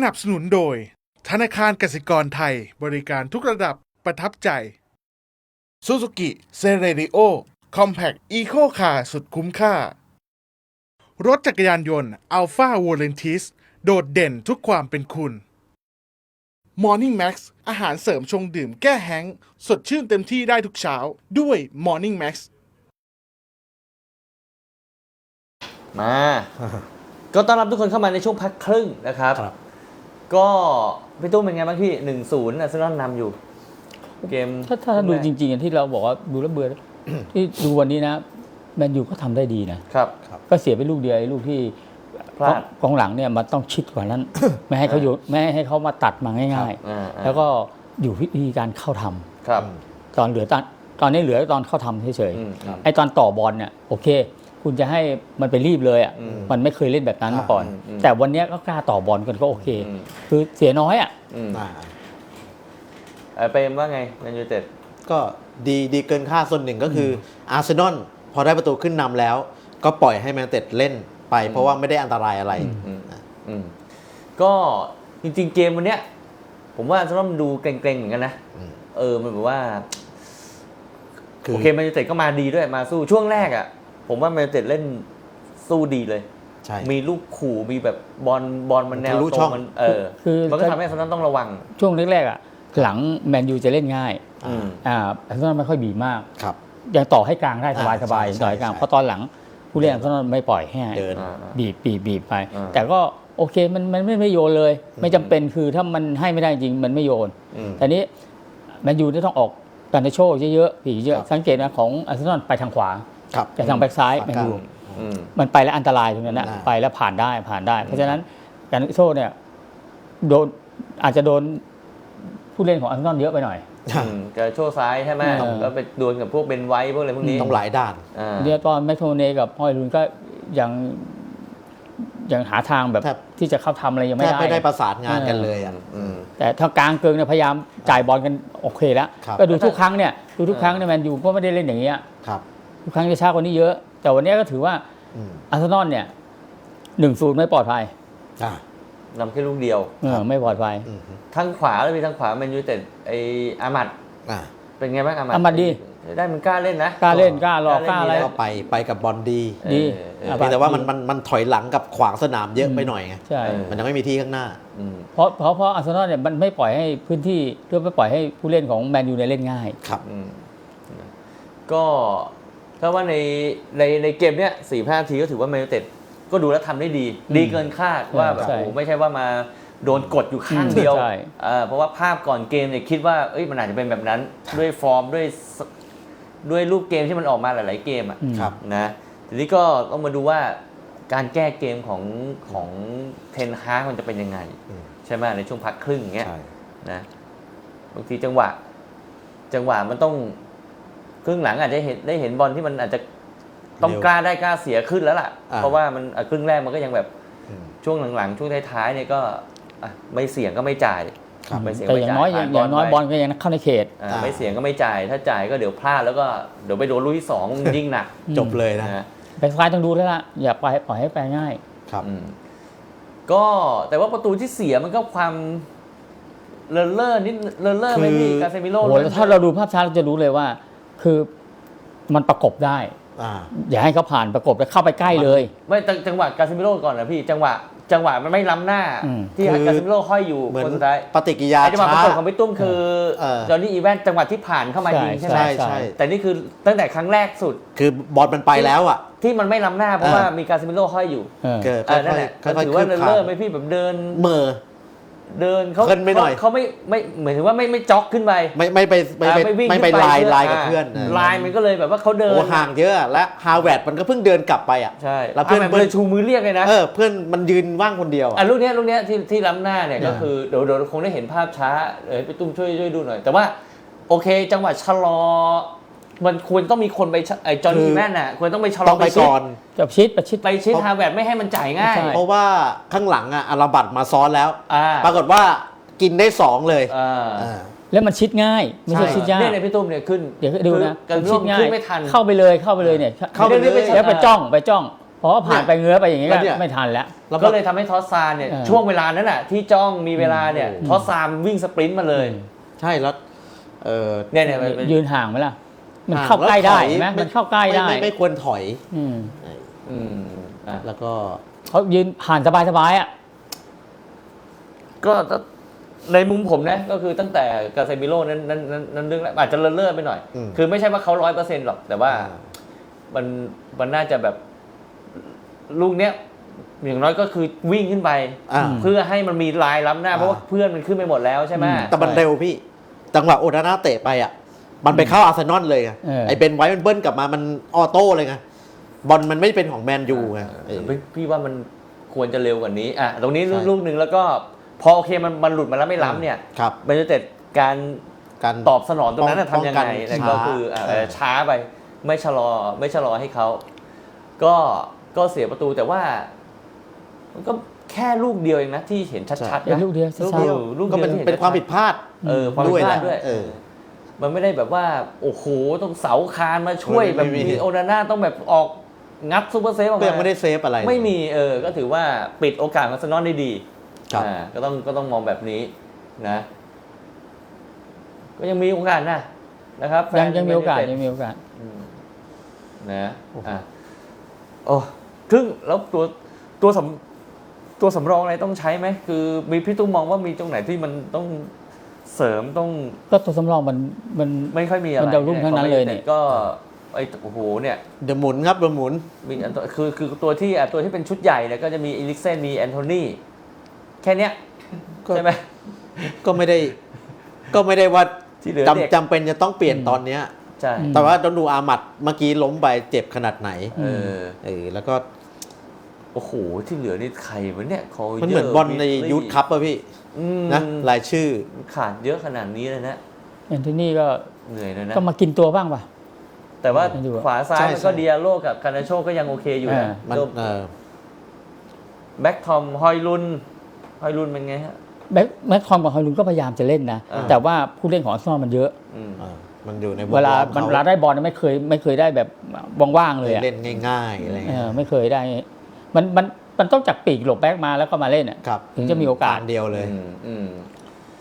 สนับสนุนโดย ธนาคารกสิกรไทยบริการทุกระดับประทับใจ Suzuki c e r e r i o Compact Eco Car สุดคุ้มค่า รถจักรยานยนต์ Alpha v o l e n t i s โดดเด่นทุกความเป็นคุณ Morning Max อาหารเสริมชงดื่มแก้แห้งก์สดชื่นเต็มที่ได้ทุกเช้าด้วย Morning Max มา ก็ต้อนรับทุกคนเข้ามาในช่วงพักครึ่งนะครับครับ ก็พี่ตุ้มเป็นไงบ้างพี่หนึ่งศูนย์อาร์เซนอลนำอยู่ เกมถ้าถ้าดูจริงๆอย่างที่เราบอกว่าดูแล้วเบื่อ ที่ดูวันนี้นะแมนยูก็ทำได้ดีนะ ครับ ก็เสียไปลูกเดียวไอ้ลูกที่พลาดกองหลังเนี่ยมันต้องชิดกว่านั้น ไม่ให้เขาโยนไม่ให้เขามาตัดมาง่าย อ่าๆแล้วก็อยู่วิธีการเข้าทำครับ ตอนเหลือตอนตอนนี้เหลือตอนเข้าทำเฉยอืมครับ ๆไอ้ตอนต่อบอลเนี่ยโอเค คุณจะให้มันไปรีบเลยอะอืมมันไม่เคยเล่นแบบนั้นมาก่อนอืมอืมแต่วันเนี้ยก็กล้าต่อบอลกันก็โอเคอืมคือเสียน้อยอะอืมอ่าเอ่อเปรมว่าไงแมนยูเต็ดก็ดีดีเกินคาดส่วนหนึ่งก็คืออาร์เซนอลพอได้ประตูขึ้นนำแล้ว ก็ปล่อยให้แมนเต็ดเล่นไป เพราะว่าไม่ได้อันตรายอะไรอืมอืมก็จริงๆเกมวันเนี้ย ผมว่าอาร์เซนอลมันดูเกรงๆเหมือนกันนะอืมเออมันแบบว่าคือโอเคแมนยูเต็ดก็มาดีด้วยมาสู้ช่วงแรกอะ ผมว่าแมนยูเต็ดเล่นสู้ดีเลย ใช่ มีลูกขู่มีแบบบอลบอลมันแนวทะลุตรช่องง มันเออคือ มันก็ทำให้อาร์เซนอลต้องระวัง ช่วงแรกๆอะหลังแมนยูจะเล่นง่ายอืม อ่าอาร์เซนอลไม่ค่อยบีบมาก ครับ ยังต่อให้กลางได้สบายอ่าสบายใช่ต่อให้กลางใช่ เพราะตอนหลังผู้เล่นอาร์เซนอลไม่ปล่อยให้เดินอ่าบีบบีบบีบไป อ่า แต่ก็โอเคมันมันไม่ไม่โยนเลย ไม่จำเป็นคือถ้ามันให้ไม่ได้จริงมันไม่โยน อืม แต่นี้แมนยูจะต้องออกการในโชว์เยอะๆผีเยอะ ครับ สังเกตนะของอาร์เซนอลไปทางขวา ครับแต่ทางแบ็กซ้ายขวาแมนกลางยูอืม มันไปแล้วอันตรายตรงนั้นนะอ่าไปแล้วผ่านได้ผ่านได้ เพราะฉะนั้นการโชว์เนี่ยโดนอาจจะโดนผู้เล่นของอาร์เซนอลเยอะไปหน่อย อืมจะโชว์ซ้ายใช่ไหมเออ ก็ไปดวลกับพวกเบนไว้พวกอะไรพวกนี้ต้องหลายด้าน อ่าเนี่ยตอนแมคโทเนกับฮอยลุนก็ยังยังหาทางแบบแทบที่จะเข้าทำอะไรยังแทไม่บได้ ไม่ได้ประสานงานกันเลยอะ อืม แต่ถ้ากลางเกิงเนี่ยพยายามจ่ายบอลกันโอเคแล้ว ครับ ก็ดูทุกครั้งเนี่ยดูทุกครั้งเนี่ยแมนยูก็ไม่ได้เล่นอย่างเงี้ย ครับ ทุกครั้งจะช้ากว่านี้เยอะ แต่วันเนี้ยก็ถือว่าอืมอาร์เซนอลเนี่ยหนึ่งศูนย์ไม่ปลอดภัยอ่านำแค่ลูกเดียวเออไม่ปลอดภัยอืมทางขวาเลยมีทางขวาแมนยูเต็ดไออามัดอ่าเป็นไงบ้างอามัดอามัดดีได้มันกล้าเล่นนะกล้าเล่นกล้ารอกกกล้าล้าเล่นอะไรก็ไปไปกับบอลดีดีเออเอออะเพียงแต่ว่ามันมันมันถอยหลังกับขวางสนามเยอะไปหน่อยไงใช่เออมันยังไม่มีที่ข้างหน้าอืมเพราะเพราะเพราะอาร์เซนอลเนี่ยมันไม่ปล่อยให้พื้นที่เพื่อไม่ปล่อยให้ผู้เล่นของแมนยูเนี่ยเล่นง่ายครับอืมก็ ถ้าว่าในในในเกมเนี้ยสี่ห้าทีก็ถือว่าแมนยูเต็ดก็ดูแล้วทำได้ดี ดีเกินคาดว่าแบบใช่โอ้โหไม่ใช่ว่ามาโดนกดอยู่ข้างเดียวใช่เออเพราะว่าภาพก่อนเกมเนี่ยคิดว่าเอ้ยมันอาจจะเป็นแบบนั้นด้วยฟอร์มด้วยสด้วยรูปเกมที่มันออกมาหลาย ๆ เกมอะอืมครับนะทีนี้ก็ต้องมาดูว่าการแก้เกมของของเทนฮากมันจะเป็นยังไงอืมใช่ไหมในช่วงพักครึ่งอย่างเงี้ยใช่นะบางทีจังหวะ จังหวะมันต้อง ครึ่งหลังอาจจะเห็นได้เห็นบอลที่มันอาจจะต้องเร็วกล้าได้กล้าเสียขึ้นแล้วล่ะ อ่า เพราะว่ามันอะครึ่งแรกมันก็ยังแบบอืม ช่วงหลังๆ ช่วงท้ายๆเนี่ยก็อะไม่เสี่ยงก็ไม่จ่ายครับไม่เสี่ยงแต่ไม่อย่างจ่ายน้อยผ่อย่างน้อยไปบอลก็ยังเข้าในเขตอ่าอ่าไม่เสี่ยงก็ไม่จ่าย ถ้าจ่ายก็เดี๋ยวพลาดแล้วก็เดี๋ยวไปโดนลูกที่สองยิ่งหนักจบเลยนะนะแบ็คซ้ายต้องดูแล้วล่ะ อย่าปล่อยปล่อยให้ไปง่าย ครับ อืมก็แต่ว่าประตูที่เสียมันก็ความเลอะเลอะนิดเลอะเลอะไหม่คือมีกาเซมิโร่โอ้โหแล้วถ้าเราดูภาพช้าเราจะรู้เลยว่า คือมันประกบได้ อ่า อย่าให้เขาผ่านประกบแล้วเข้าไปใกล้เลย ไม่จังจังหวะกาเซมิโร่ก่อนนะพี่จังหวะจังหวะมันไม่ล้ำหน้า อืม ที่คือ กาเซมิโร่ห้อยอยู่เหมือนคนสุดท้ายปฏิกิริยาไอ้จังหวะประช้า กบของพี่ตุ้มคือเออ จอห์นนี่อีแวนจังหวะที่ผ่านเข้ามายิงใช่ไหมใช่ใช่ แต่นี่คือตั้งแต่ครั้งแรกสุดคือบอลมันไปแล้วอะ ที่มันไม่ล้ำหน้าเพราะเออว่ามีกาเซมิโร่ห้อยอยู่เออ เกิดเออนั่นแหละค่อยๆค่อยๆถือว่าคืเลบอะคลานเลอะไหมพี่แบบเดินเมอ เดินเขาเคลื่อนไม่หน่อยเขาเขาไม่ไม่เหมือนถึงว่าไม่ไม่จ็อกขึ้นไป ไม่ไม่ไปไม่ไปอ่าวิ่งไม่ไปขึ้นลายพื่ลายกับเพื่อนาลายมันก็เลยแบบว่าเขาเดินโอ้ห่างเยอะอะและฮาวเวิร์ดมันก็เพิ่งเดินกลับไปอะ ใช่แล้วเพื่อนะมันเลยชูมือเรียกเลยนะเออเพื่อนมันยืนว่างคนเดียวอะ อะลูกเนี้ยลูกเนี้ยที่ที่ล้ำหน้าเนี่ยอ่าก็คือเดี๋ยวเดี๋ยวคงได้เห็นภาพช้าเออพี่ตุ้มช่วยช่วยดูหน่อย แต่ว่าโอเคจังหวะชะลอ มันควรต้องมีคนไปชะไอ้จอห์นนี่แมนน่ะควรต้องไปชะลต้อองไปชิดก่อน จะชิดประชิด ไปชิดฮาแวร์ดไม่ให้มันจ่ายง่าย ใช่ เพราะว่าข้างหลังอะอาราบัตมาซ้อนแล้ว อ่า ปรากฏว่ากินได้สองเลยอ่าอ่า แล้วมันชิดง่ายไม่ใช่ชิดยากเนี่ยเนี่ยพี่ตุ้มเนี่ยขึ้นเดี๋ยวดูนะคือมันชิดง่ายขึ้นไม่ทัน เข้าไปเลยเข้าไปเลยเนี่ยเข้าไปเลย แล้วไปจ้องไปจ้องเพราะว่าผ่านไปเงื้อไปอย่างนี้แล้ก็วเนี่ย ไม่ทันแล้ว แล้วก็เลยทำให้ทอสซานเนี่ยเออ ช่วงเวลานั้นน่ะที่จ้องมีเวลาเนี่ยอืมทอสซานวิ่งสปรินต์มาเลยใช่แล้วเออ เนี่ยเนี่ยมันเป็นยืนห่างไหมล่ะ มันห่งเข้าใกล้ได้แล้วถอยเห็นไหมมันเข้าใกล้ได้ม่ม่ไม่ควรถอยอืมอืมอะแล้วก็เขายืนผ่านสบายๆอะก็ในมุมผมนะก็คือตั้งแต่กาเซมิโร่นั้นนั้นนั้นนั้นเรื่องแรกอาจจะเลอะเลื่อนไปหน่อยอืมคือไม่ใช่ว่าเขาร้อยเปอร์เซ็นต์หรอก แต่ว่าอ่ามันมันน่าจะแบบลูกเนี้ยอย่างน้อยก็คือวิ่งขึ้นไปอ่าเพื่อให้มันมีลายล้ำหน้า เพราะว่าเพื่อนมันขึ้นไปหมดแล้วใช่ไหมแต่มันเร็วพี่จังหวะโอนาน่าเตะไปอะ มันไปเข้าอาร์เซนอลเลยไงเออ ไอ้เบนไว้มันเบิ้ลกลับมามันออโต้เลยไงบอลมันไม่เป็นของแมนยูไงเออ พี่พี่ว่ามันควรจะเร็วกว่านี้อะตรงนี้ใช่ ลูกหนึ่งแล้วก็พอโอเคมันมันหลุดมาแล้วไม่ล้ำเนี่ยครับมันจะเต็ดการการ ตอบสนองตรงนั้นนะป้องทำยังกัไงนแล้วก็ช้าคืออะเออช้าไปไม่ชะลอไม่ชะลอให้เขาก็ก็เสียประตูแต่ว่า มันก็แค่ลูกเดียวเองนะที่เห็นชัดๆเป็นนะลูกเดียวลูกช้าเดียว ลูกก็เดียวเป็นที่ห็เป็นความชัผิดพลาด เออความผิดพลาดด้ด้ววยยแหละเออ มันไม่ได้แบบว่า โอ้โห ต้องเสาคานมาช่วยไม่แบบมี มีโอนาน่าต้องแบบออกงัดซูเปอร์เซฟออกก็มายังไม่ได้เซฟอะไร ไม่มีเออ ก็ถือว่าปิดโอกาสมาสนอนได้ดีครับ อ่าก็ต้องก็ต้องมองแบบนี้นะ ก็ยังมีโอกาสนะนะครับยังแฟนยังมีโอกาสแนยูยังมีโอกาส อืมนะอะโอ้ซึ่งแล้วตัวตัวสำตัวสำรองอะไรต้องใช้ไหมคือมีพี่ตุ้มมองว่ามีตรงไหนที่มันต้อง เสริมต้องก็ตัวสำรองมันมันไม่ค่อยมีอะไรมันดาวรุ่งทั้งนั้นเลยเนี่ยก็ไอ้โอ้โหเนี่ยเดี๋ยวหมุนครับเดี๋ยวหมุนมีอันตัวคือคือตัวที่อะตัวที่เป็นชุดใหญ่เนี่ยก็จะมีอีลิกเซนมีแอนโทนีแค่เนี้ยก็ใช่ไหมก็ไม่ได้ก็ไม่ได้ว่าที่เหลือเด็กจำจำเป็นจะต้องเปลี่ยนตอนเนี้ยใช่แต่ว่าต้องดูอามัดเมื่อกี้ล้มไปเจ็บขนาดไหนเออเออแล้วก็โอ้โห ที่เหลือนี่ใครวะเนี่ยเขามันเหมือนบอลในยูทคัพอะพี่อืมนะรายชื่อขาดเยอะขนาดนี้เลยนะแอนโทนี่ก็เหนื่อยเลยนะก็มากินตัวบ้างป่ะแต่ว่าไม่ดูอะขวาซ้ายใช่มันก็ใช่เดียโลกับคานาโชก็ยังโอเคอยู่นะมันโดเออแบ็กทอมฮอยลุนฮอยลุนเป็นไงฮะแม็กแม็กคอมกับฮอยลุนก็พยายามจะเล่นนะอ่าแต่ว่าผู้เล่นของอาร์เซนอลมันเยอะอืมเออมันอยู่ในเวลาล้อมันขเวลาได้บอลเนี่ยไม่เคยไม่เคยได้แบบว่างๆเลยอะเล่นง่ายๆอะไรเอเงี้ยอไม่เคยได้ มันมันมันต้องจากปีกหลบแบ็กมาแล้วก็มาเล่นอะครับถึงจะมีโอกาสเดียวเลยอืมอืม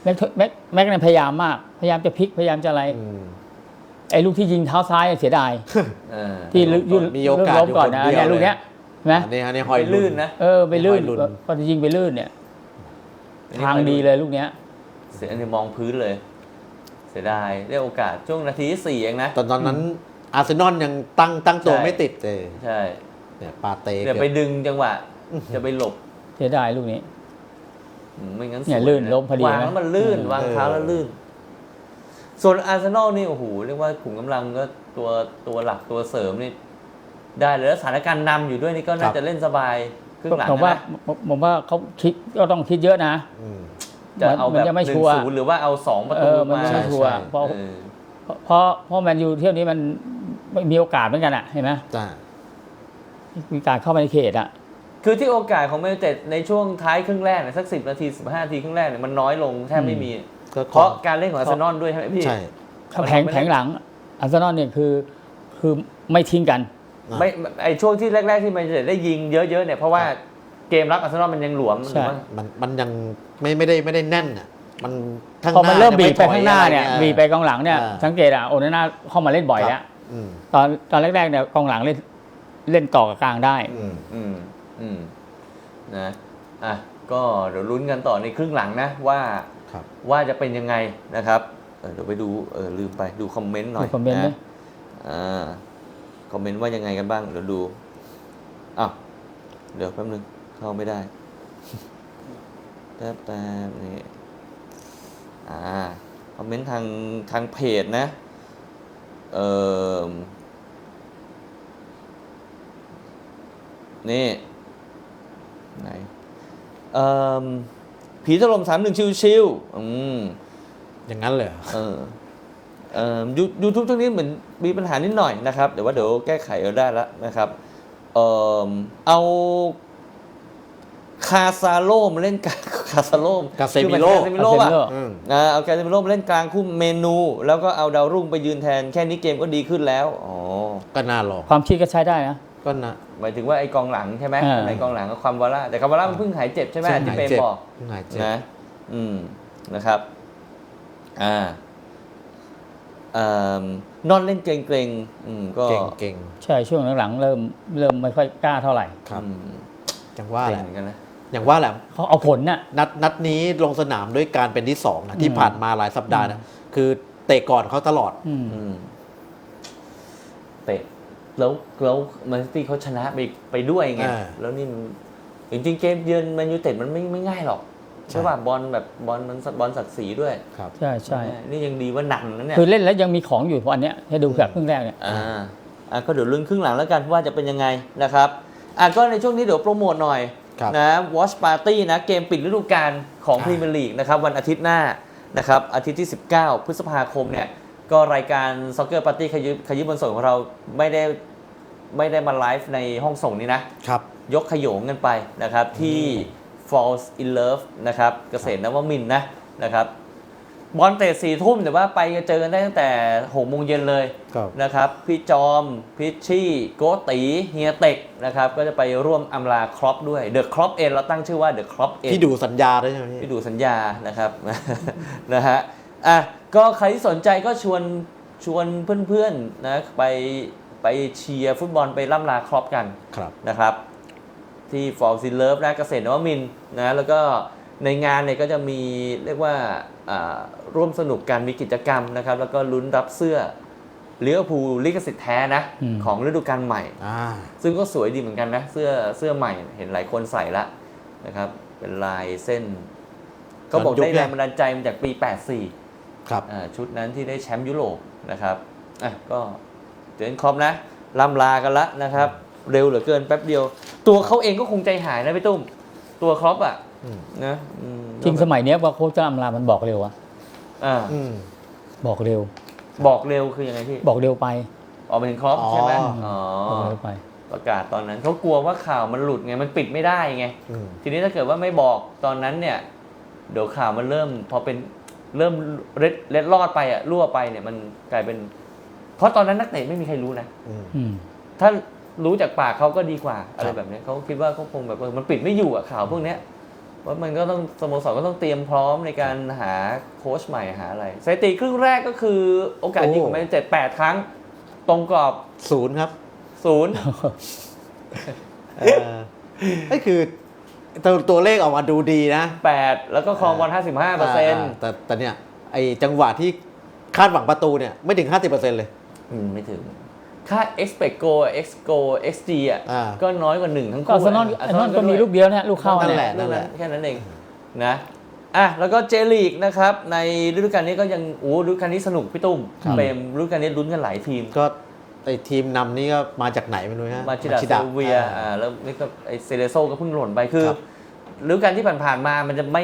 แม็กแม็กแม็กเนี่ยพยายามมาก พยายามจะพลิกพยายามจะอะไรอืมไอ้ลูกที่ยิงเท้าซ้ายอะเสียดายเออที่ลึกยุ่มีโอกาสล้มก่อนนะอยู่คนเดียวเนี่ยลูกเนี้ยเห็นไหมอันนี้อันนี้หอยไปลื่นนะเออไปลื่นไม่ค่อยลุ้นพอจะยิงไปลื่นเนี่ย ทางดีเลยลูกเนี้ย เสียอันนี้มองพื้นเลย เสียดายได้โอกาสช่วงนาทีที่สี่เองนะตอนตอนนั้นอาร์เซนอลยังตั้งตั้งตัวใช่ไม่ติดเลยใช่ เนี่ยปาเต้เดี๋ยวเกือบไปดึงจังหวะจะไปหลบเสียดายลูกนี้อืมไม่งั้นเนี่ยสวลื่นล้มพอดีวางนะแล้วมันลื่นอืมวางเท้าแล้วลื่น ส่วนอาร์เซนอลนี่โอ้โหเรียกว่าขุมกำลังก็ตัวตัวหลักตัวเสริมนี่ได้เลยแล้วสถานการณ์นำอยู่ด้วยนี่ก็น่าจะเล่นสบายครึ่งหลังผมว่านะผมผมว่าเขาคิดก็ต้องคิดเยอะนะอืมจะเอามัแบบนยังไม่หนึ่ชังวร์ศูนย์หรือว่าเอาสองประเอตูอมันมายังไม่ชัวร์ใช่เพราะเออเพราะเพราะแมนยูเที่ยวนี้มันไม่มีโอกาสเหมือนกันอะเห็นไหมจ้า มีการเข้ามาในเขตอะ คือที่โอกาสของแมนยูเต็ดในช่วงท้ายครึ่งแรกเนี่ยสักสิบนาทีสิบห้านาทีครึ่งแรกเนี่ยมันน้อยลงแทบไม่มี ก็เพราะการเล่นของอาร์เซนอลด้วยใช่ไหมพี่ใช่ถ้าแผงมันไม่ได้แผงหลังอาร์เซนอลเนี่ยคือคือไม่ทิ้งกัน ไม่ไอช่วงที่แรก ๆ ที่แมนยูเต็ดได้ยิงเยอะๆเนี่ยเพราะว่าเกมรับอาร์เซนอลมันยังหลวมใช่หรือว่ามันมันยังไม่ไม่ได้ไม่ได้แน่นอะมันข้างพอมันหาเริ่มบีบไปถอข้างหน้าเนี่ยอะไรงี้บีบไปกองหลังเนี่ยอ่าสังเกตอะโอนาน่าเข้ามาเล่นบ่อยแล้วอืมตอนตอนแรกๆเนี่ยกองหลังเล่น เล่นต่อกับกลางได้ อืมอืมอืมนะอะก็เดี๋ยวลุ้นกันต่อในครึ่งหลังนะว่าครับ ว่าจะเป็นยังไงนะครับเออเดี๋ยวไปดูเออลืมไปดูคอมเมนต์หน่อยดูคอมเมนต์ดินะอ่าคอมเมนต์ว่ายังไงกันบ้างเดี๋ยวดูอ้าวเดี๋ยวแป๊บนึงเข้าไม่ได้ แป๊บแป๊บนี่อ่าคอมเมนต์ทางทางเพจนะเออ นี่ไหนเอ่อผีถล่มสามหนึ่งชิวๆอืมอย่างนั้นเลยเหรอเออเอ่อยูยูทูบช่วงนี้เหมือนมีปัญหานิดหน่อยนะครับเดี๋ยวว่าเดี๋ยวแก้ไขเอาได้แล้วนะครับเออเอาคาซาโลมาเล่นกลางคาซาโลมกาเซมิโร่คือมันคาเซมิโร่ป่ะ Casemiro อืมอ่าเอาแกาเซมิโร่มาเล่นกลางคู่เมนู แล้วก็เอาดาวรุ่งไปยืนแทนแค่นี้เกมก็ดีขึ้นแล้วอ๋อก็น่าลองความคิดก็ใช้ได้นะ กก็นะ หมายถึงว่าไอ้กองหลังใช่ไหมอ่าในกองหลังก็ความวาร่าแต่ความวาร่ามันเพิ่งหายเจ็บใช่ไหมเพิ่งที่หายเปรมเจ็บบอก เพิ่งหายเจ็บ นะอืม นะครับ อ่าเอ่อนอนเล่นเกรงๆอืม ก็เก่งเก่งใช่ช่วงหลังๆเริ่มเริ่มไม่ค่อยกล้าเท่าไหร่ครับอืมอย่างว่าเก่แหงละเหมือนกันนะ อย่างว่าแหละ เขาเอาผลน่ะ นัดนัดนี้ลงสนามด้วยการเป็นที่สองนะที่อืมผ่านมาหลายสัปดาห์นะคือเตะก่อนเขาตลอด อืม อืมเตะ แล้วแล้วแมนซิตี้เขาชนะไปไปด้วยไงอ่าแล้วนี่มันจริงๆเกมเยือนแมนยูเต็ดมันไม่ไม่ง่ายหรอกใช่ ใช่ป่ะบอลแบบบอลมันบอลศักดิ์ศรีด้วยครับ ใช่ใช่นี่ยังดีว่าหนักนะเนี่ย คือเล่นแล้วยังมีของอยู่เพราะอันเนี้ยให้ดูแบบครึ่งแรกเนี่ย อ่าอะก็เดี๋ยวลุ้นครึ่งหลังแล้วกันว่าจะเป็นยังไงนะครับอะก็ในช่วงนี้เดี๋ยวโปรโมทหน่อยครับนะ Watch Party นะเกมปิดฤดูกาลของพรีเมียร์ลีกนะครับวันอาทิตย์หน้านะครับอาทิตย์ที่ 19 พฤษภาคมเนี่ยก็รายการ Soccer Party ขยิบขยิบบนส่งของเราไม่ได้ ไม่ได้มาไลฟ์ในห้องส่งนี้นะ ครับ ยกขโยงกันไปนะครับ ที่ Falls in Love นะครับ เกษตรนวมินทร์นะนะครับบอลเตะสี่ทุ่มแต่ว่าไปเจอกันได้ตั้งแต่หกโมงเย็นเลยครับ นะครับ พี่จอม พิชชี่โกตีเฮียเต็กนะครับ ก็จะไปร่วมอำลาครอปด้วยเดอะครอปเอ็นเราตั้งชื่อว่าเดอะครอปเอ็น ที่ดูสัญญาด้วยใช่ไหมพี่ที่ดูสัญญานะครับ นะฮะอะก็ใครที่สนใจก็ชวนชวนเพื่อนๆนะไป ไปเชียร์ฟุตบอลไปล่ำลาครอปกันครับนะครับ ที่ฟอร์ซินเลิฟนะเกษตรนวมินทร์นะแล้วก็ในงานเนี่ยก็จะมีเรียกว่าอ่าร่วมสนุกกันมีกิจกรรมนะครับ แล้วก็ลุ้นรับเสื้อเลี้ยวภูลลิขสิทธิ์แท้นะอืมของฤดูกาลใหม่อ่าซึ่งก็สวยดีเหมือนกันนะ เสื้อเสื้อใหม่เห็นหลายคนใส่ละนะครับ เป็นลายเส้น ก็บอกย้อนยุคได้เนี่ยแรงบันดาลใจมาจากปี 84 ครับอ่าชุดนั้นที่ได้แชมป์ยุโรปนะครับอะก็ เจนคอมนะล่ำลากันละนะครับ เร็วเหลือเกินแป๊บเดียว ตัวเขาเองก็คงใจหายนะพี่ตุ้ม ตัวครอปอะอืมนะอืมจริงสมัยเนี้ยว่าโค้ชจะอำลามันบอกเร็วอะอ่าอืมบอกเร็ว บอกเร็วคือยังไงพี่ บอกเร็วไปออกมาถึงครอปใช่ไหมอ๋ออ๋อบอกเร็วไปประกาศตอนนั้นเขากลัวว่าข่าวมันหลุดไงมันปิดไม่ได้ไงอืมทีนี้ถ้าเกิดว่าไม่บอกตอนนั้นเนี่ยเดี๋ยวข่าวมันเริ่มพอเป็นเริ่มเล็ดเล็ดลอดไปอะรั่วไปเนี่ยมันกลายเป็น เพราะตอนนั้นนักเตะไม่มีใครรู้นะ อืมอืมถ้ารู้จากปากเขาก็ดีกว่า อะไรครับแบบเนี้ยเขาคิดว่าเขาคงแบบเออมันปิดไม่อยู่อะข่าวพวกเนี้ยว่าะมันก็ต้องสโมสรก็ต้องเตรียมพร้อมในการหาโค้ชใหม่หาอะไรสถิติครึ่งแรกก็คือโอกาสยิงของแมนเจ็ดแปดครั้ง ตรงกรอบศูนย์ครับศูนย์ เออนี่คือตัวตัวเลขออกมาดูดีนะแปดแล้วก็ครองบอลห้าสิบห้าเปอร์เซ็นต์าแต่แต่เนี่ยไอจังหวะที่คาดหวังประตูเนี่ยไม่ถึง 50%เลยอืม ไม่ถึง ค่า expect goal x goal xg อะอ่า ก็น้อยกว่าหนึ่งทั้งก็คู่อาร์เซนอลอาร์เซนอลก็มีลูกเดียวเนี่ยลูกเข้านั่นเนี่ยแหละนั่นแหละแค่นั้นเองนะอะแล้วก็เจลีกนะครับ ในฤดูกาลนี้ก็ยังโอ้ฤดูกาลนี้สนุกพี่ตุ้มครับ เปรมฤดูกาลนี้ลุ้นกันหลายทีม ก็ไอทีมนำนี่ก็มาจากไหนไม่รู้ฮะมาชิดาเซลเวียอ่าแล้วนี่ก็ไอเซเลโซก็เพิ่งหล่นไปคือครับ ฤดูกาลที่ผ่านๆมามันจะไม่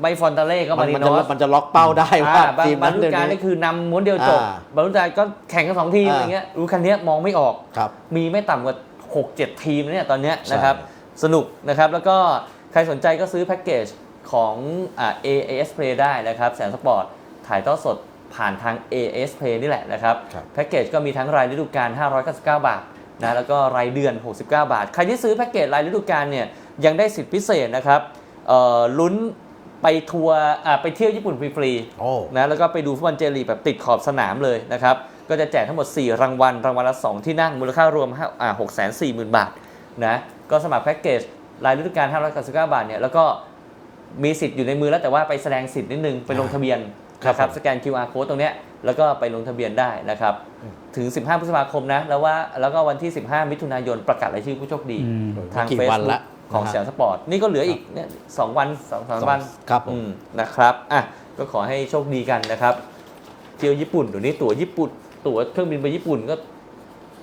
ไม่ฟอนตาเล่ก็มัมานริมันโนจะสมันจะล็อกเป้าได้ว่าอ่าบางทีมบางนั้นฤดูเดินกาลนี้นี่คือนำม้วนเดียวจบอ่าบางฤดูกาลก็แข่งกันสองทีมอ่าอะไรเงี้ยฤดูกาลเนี้ยมองไม่ออก ครับ มีไม่ต่ำกว่า 6 7 ทีมเนี่ยตอนเนี้ยใช่นะครับ สนุกนะครับ แล้วก็ใครสนใจก็ซื้อแพ็กเกจของอ่า AAS Play ได้นะครับ แสนสปอร์ต ถ่ายทอดสดผ่านทาง AAS Play นี่แหละนะครับ ครับ แพ็กเกจก็มีทั้งรายฤดูกาล 599 บาทนะ แล้วก็รายเดือน 69 บาท ใครที่ซื้อแพ็กเกจรายฤดูกาลเนี่ย ยังได้สิทธิพิเศษนะครับเอ่อลุ้น ไปทัวร์อ่าไปเที่ยวญี่ปุ่นฟรีๆโอ้นะแล้วก็ไปดูฟุตบอลเจลีกแบบติดขอบสนามเลยนะครับก็จะแจกทั้งหมด 4 รางวัล รางวัลละ 2 ที่นั่ง มูลค่ารวมห้าอ่า6 4 0 0 0 0 บาทนะก็สมัครแพ็กเกจรายฤดูกาล599 บาทเนี่ยแล้วก็มีสิทธิ์อยู่ในมือแล้วแต่ว่าไปแสดงสิทธิ์นิดนึง ไปลงทะเบียนครับนะครับผมสแกน QR code ตรงเนี้ยแล้วก็ไปลงทะเบียนได้นะครับอืมถึง 15 พฤษภาคมนะ แล้วว่าแล้วก็วันที่ 15 มิถุนายนประกาศรายชื่อผู้โชคดีอืมทางกี่เฟซวันบุ๊ละก ของนะฮะเสียงสปอร์ต นี่ก็เหลืออีกเนี่ยสองวันสองสามวันครับผมอืมนะครับอะก็ขอให้โชคดีกันนะครับเที่ยวญี่ปุ่นเดี๋ยวนี้ตั๋วญี่ปุ่น ตั๋วเครื่องบินไปญี่ปุ่นก็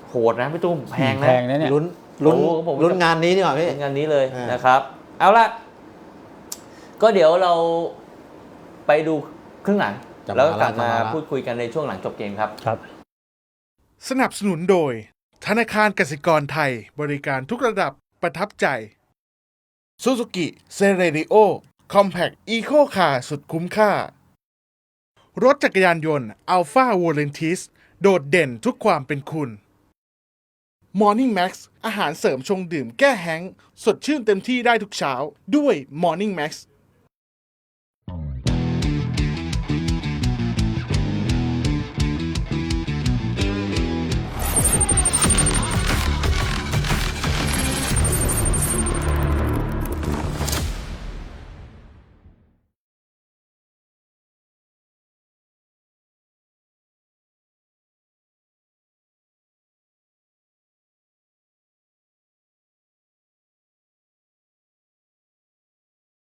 โหดนะพี่ตุ้มแพงนะแพงนะเนี่ยลุ้นลุ้นโอ้ผมลุ้นงานนี้ดีกว่าพี่เป็นงานนี้เลยอ่านนะครับ เอาละก็เดี๋ยวเราไปดูครึ่งหลังจะมาแล้วก็กลับละมาจะมาละพูดคุยกันในช่วงหลังจบเกมครับครับ สนับสนุนโดย ธนาคารกสิกรไทยบริการทุกระดับประทับใจ ซูซูกิเซเรดิโอคอมแพคอีโคคาร์สุดคุ้มค่า รถจักรยานยนต์อัลฟาวอลเลนติสโดดเด่นทุกความเป็นคุณ Morning Max อาหารเสริมชงดื่มแก้แห้ง สดชื่นเต็มที่ได้ทุกเช้า ด้วย Morning Max